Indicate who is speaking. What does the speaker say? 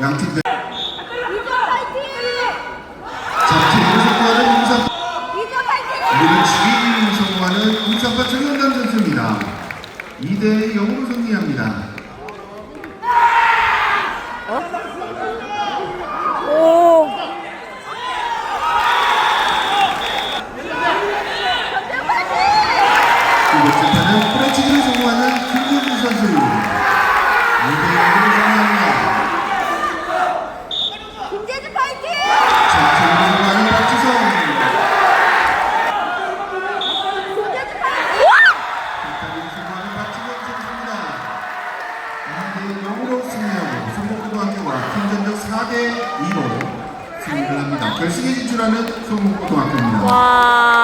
Speaker 1: 양팀 대! 잡팀으로 성공하는
Speaker 2: 용산파
Speaker 1: 정현남 선수입니다. 2대 0으로 승리합니다.
Speaker 2: 오.
Speaker 1: 이번 세타는 프레치기를 성공하는 2대 0으로 승리하고 성북고등학교가 팀전적 4대 2로 승리를 합니다. 결승에 진출하는 성북고등학교입니다.
Speaker 2: 와.